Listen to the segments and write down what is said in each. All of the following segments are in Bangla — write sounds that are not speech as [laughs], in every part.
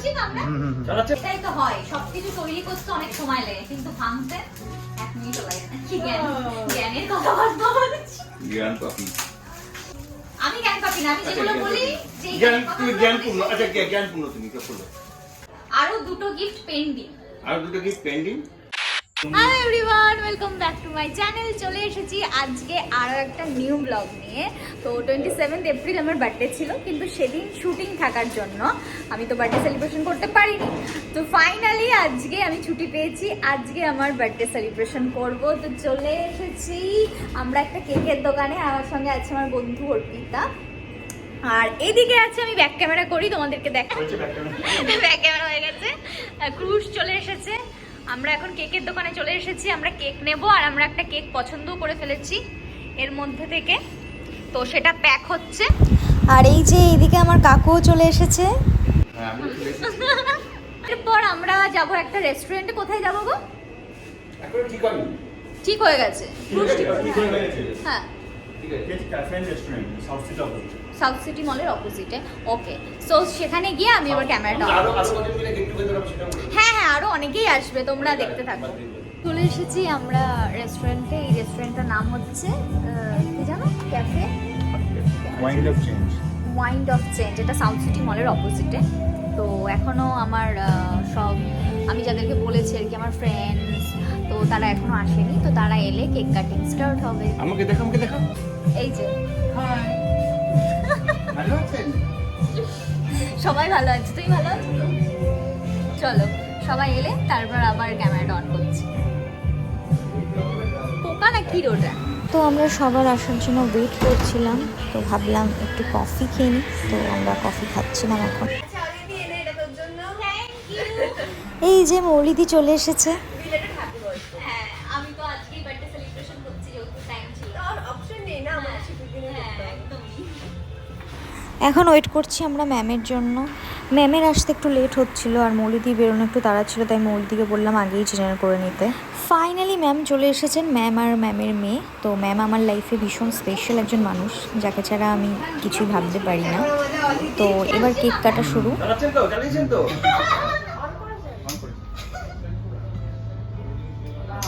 বলছি না? আমরা এটাই তো হয়। সবকিছু তৈরি করতে অনেক সময় লাগে কিন্তু ভাঙতে এক মিনিটও লাগে না। কি জ্ঞান? জ্ঞানের কথা বলছি। জ্ঞান পাপি। আমি জ্ঞান পাপি না আমি যেগুলো বলি জ্ঞান তুমি জ্ঞান পূর্ণ আচ্ছা জ্ঞান পূর্ণ তুমি কে বলো। আরও দুটো গিফট পেন্ডিং আরও দুটো gift pending hi everyone welcome back to my channel চলে এসেছি আজকে আরও একটা নিউ ব্লগ নিয়ে। তো টোয়েন্টি সেভেন্থ এপ্রিল আমার বার্থডে ছিল কিন্তু সেদিন শুটিং থাকার জন্য আমি তো বার্থডে সেলিব্রেশন করতে পারিনি। তো ফাইনালি আজকে আমি ছুটি পেয়েছি আজকে আমার বার্থডে সেলিব্রেশন করব। তো চলে এসেছি আমরা একটা কেকের দোকানে আমার সঙ্গে আছে আমার বন্ধু অর্পিতা। আর এদিকে আছে আমি ব্যাক ক্যামেরা করি তোমাদেরকে দেখা ব্যাক ক্যামেরা হয়ে গেছে। ক্রুশ চলে এসেছে। আমরা এখন কেকের দোকানে চলে এসেছি আমরা কেক নেব আর আমরা একটা কেক পছন্দও করে ফেলেছি এর মধ্যে থেকে। তো সেটা প্যাক হচ্ছে। আর এই যে এইদিকে আমার কাকুও চলে এসেছে। হ্যাঁ আমি চলে এসেছি। [laughs] এরপর আমরা যাব একটা রেস্টুরেন্টে কোথায় যাব গো? এখন ঠিক হয়ে গেছে। হয়ে। গেছে হ্যাঁ ঠিক আছে cafe and restaurant south city of south city মলের অপোজিটে ওকে সো সেখানে গিয়ে আমি আবার ক্যামেরাটা বলো। হ্যাঁ হ্যাঁ আরও অনেকেই আসবে তোমরা দেখতে থাকো। চলে এসেছি আমরা রেস্টুরেন্টে এই রেস্টুরেন্টটার নাম হচ্ছে কি জানো? Cafe wind of change wind of change এটা সাউথ সিটি মলের অপোজিটে তো এখনও আমার সব আমি যাদেরকে বলেছি আর কি আমার ফ্রেন্ডস তো তারা এখনও আসেনি তো তারা এলে কেক কাটিং স্টার্ট হবে। আমাকে দেখো আমাকে দেখো এই যে। ভালো আছেন? সবাই ভালো আছে তুই ভালো আছিস তো? চলো সবাই এলে তারপর আবার ক্যামেরাটা অন করছি। পোকা না কি রোটা তো আমরা সবার আসার জন্য ওয়েট করছিলাম তো ভাবলাম একটু কফি খেয়ে নিই তো আমরা কফি খাচ্ছিলাম এখন। এই যে মৌলিদি চলে এসেছে। হ্যাঁ আমি তো আজকেই বার্থডে সেলিব্রেশন করছি যেহেতু টাইম ছিল। অপশন নেই না আমার হ্যাঁ একদমই। এখন ওয়েট করছি আমরা ম্যামের জন্য। ম্যামের আসতে একটু লেট হচ্ছিল আর মৌলিদি বেরোনো একটু তাড়া ছিল তাই মৌলিদিকে বললাম আগেই ডিনার করে নিতে। ফাইনালি ম্যাম চলে এসেছেন ম্যাম আর ম্যামের মেয়ে। তো ম্যাম আমার লাইফে ভীষণ স্পেশাল একজন মানুষ যাকে ছাড়া আমি কিছুই ভাবতে পারি না। তো এবার কেক কাটা শুরু।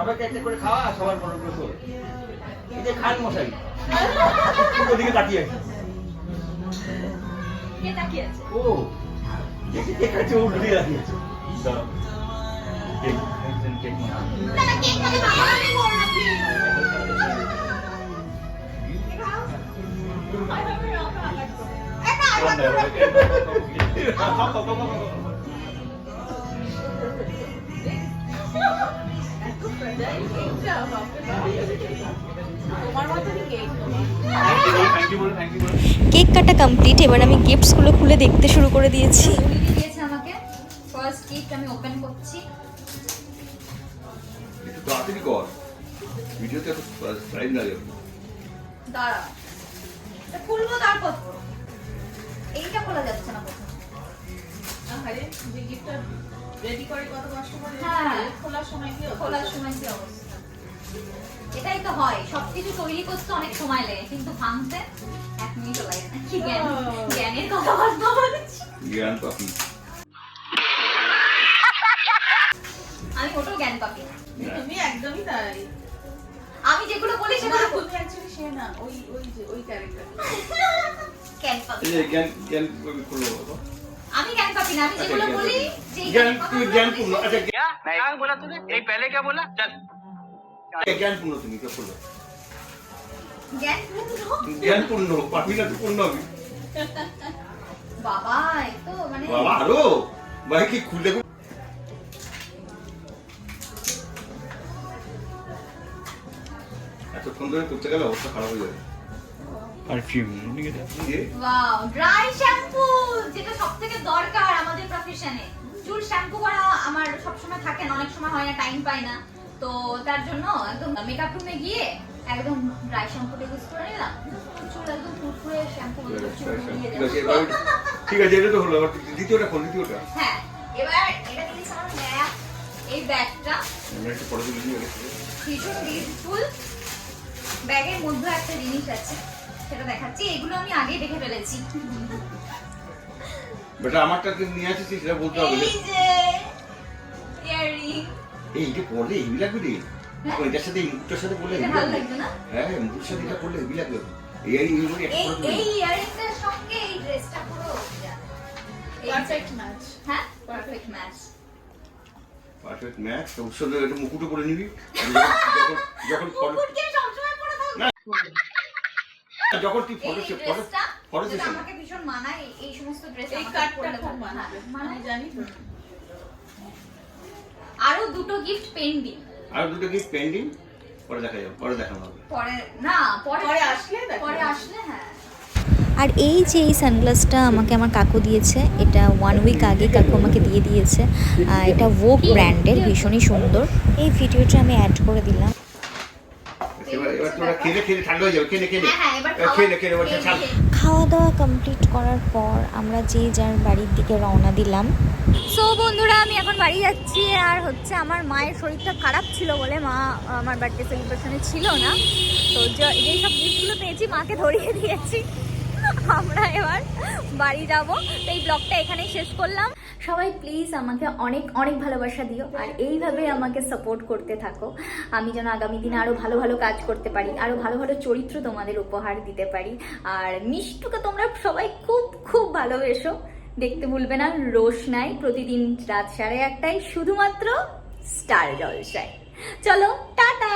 সবাইকে একটা করে খাওয়া সবার বড় করে। এই যে খান মশাই ওদিকে তাকিয়ে আছে। ও দেখি কে কাছে উল্টে দাঁড়িয়ে আছে। কেক কাটা কমপ্লিট এবার আমি গিফটসগুলো খুলে দেখতে শুরু করে দিয়েছি। দিয়েছে আমাকে ফার্স্ট গিফট আমি ওপেন করছি তাড়াতাড়ি কর ভিডিওতে এত টাইম লাগে দাঁড়া এটা খুলবো তারপর। এইটা খোলা যাচ্ছে না যে গিফটটা রেডি করে কত কষ্ট করে হ্যাঁ। খোলার সময় কি খোলার সময় কি অবস্থা? এটাই তো হয়। সবকিছু তৈরি করতে অনেক সময় লাগে কিন্তু ভাঙতে এক মিনিটও লাগে না। কি জ্ঞান? জ্ঞানের কথা বলছি জ্ঞান পাপি। আমি ওটাও জ্ঞান না। তুমি একদমই তাই। আমি যেগুলো বলি সেগুলো তুমি সে না, ওই ওই যে ওই ক্যারেক্টার জ্ঞান এই জ্ঞান জ্ঞান পাপি আমি জ্ঞান পাবি না আমি আচ্ছা, যেগুলো জ্ঞান বলি পাপি। যেই জ্ঞান কথাগুলো তুমি বলি, জ্ঞানপূর্ণ আচ্ছা क्या क्या बोला तूने एक पहले क्या बोला चल জ্ঞান- জ্ঞানপূর্ণ তুমি কে করলো জ্ঞান পূর্ণ। জ্ঞানপূর্ণ পাপি না তো পূর্ণ হবে বাবা এই তো মানে বাবা আরো ভাই কি খুলে এতক্ষণ ধরে করতে গেলে অবস্থা খারাপ হয়ে যাবে পারফিউম ওয়াও ড্রাই শ্যাম্পু যেটা সবথেকে দরকার আমাদের প্রফেশনে চুল শ্যাম্পু করা আমার সবসময় থাকে না টাইম পায় না তো তার জন্য একদম মেকআপ রুমে গিয়ে একদম ড্রাই শ্যাম্পুটা ইউজ করে নিলাম। চুল একদম ফুরফুরে শ্যাম্পু চুল দিয়ে ঠিক আছে দেবো। এবার ঠিক আছে এটা তো হলো দ্বিতীয়টা খোল দ্বিতীয়টা। হ্যাঁ এবার এটা দিয়েছে আমার ব্যাগ এই ব্যাগটা। আমরা একটু পরে তুলে ভীষণ বিউটিফুল ব্যাগের মধ্যে একটা জিনিস আছে। সেটা দেখাচ্ছি এগুলো আমি আগে দেখে ফেলেছি। বেটা আমারটা তুই নিয়ে আসিস সেটা বলতে হবে। এই যে ইয়ারিং এই এটা পড়লে হেভি লাগবে রে হ্যাঁ? এটার সাথে সাথে পড়লে ভালো লাগবে না? হ্যাঁ মুখের সাথে এটা পড়লে এই একটা ইয়ারিংটার সঙ্গে এই ড্রেসটা পুরো পারফেক্ট ম্যাচ হ্যাঁ? পারফেক্ট ম্যাচ পারফেক্ট ম্যাচ একটা মুকুটও করে নিবি। [laughs] যখন যখন পরে না, যখন তুই ফটো সে ফটো ফটো যেটা সেশন আমাকে ভীষণ মানায় এই- সমস্ত ড্রেস এই কাটটা খুব হ্যাঁ, মানায়। জানি আরও দুটো গিফট পেন্ডিং আর দুটো কি পেন্ডিং পরে দেখা যাবে পরে দেখানো হবে পরে না পরে পরে আসলে পরে আসলে হ্যাঁ। আর এই যে এই সানগ্লাসটা আমাকে আমার কাকু দিয়েছে এটা ওয়ান উইক আগে কাকু আমাকে দিয়ে দিয়েছে। এটা ভোগ ব্র্যান্ডের ভীষণই সুন্দর। এই ভিডিওটা আমি অ্যাড করে দিলাম। তোরা খেলে খেলে ঠান্ডা হয়ে যাবে খেলে খেলে। হ্যাঁ খেলে খেলে। খাওয়া দাওয়া কমপ্লিট করার পর আমরা যে যার বাড়ির দিকে রওনা দিলাম। সো বন্ধুরা আমি এখন বাড়ি যাচ্ছি আর হচ্ছে আমার মায়ের শরীরটা খারাপ ছিল বলে মা আমার বার্থডে সেলিব্রেশনে ছিল না। তো যে- যেই সব গিফটগুলো পেয়েছি মাকে ধরিয়ে দিয়েছি। আমরা এবার বাড়ি যাব। তো এই ব্লগটা এখানেই শেষ করলাম। সবাই প্লিজ আমাকে অনেক অনেক ভালোবাসা দিও আর এইভাবে আমাকে সাপোর্ট করতে থাকো। আমি যেন আগামী দিনে আরও ভালো ভালো কাজ করতে পারি আরও ভালো ভালো চরিত্র তোমাদের উপহার দিতে পারি। আর মিষ্টুকে তোমরা সবাই খুব খুব ভালোবেসো। দেখতে ভুলবে না, রোশনাই প্রতিদিন রাত সাড়ে আটটায় শুধুমাত্র স্টার জলসায় চলো, টাটা!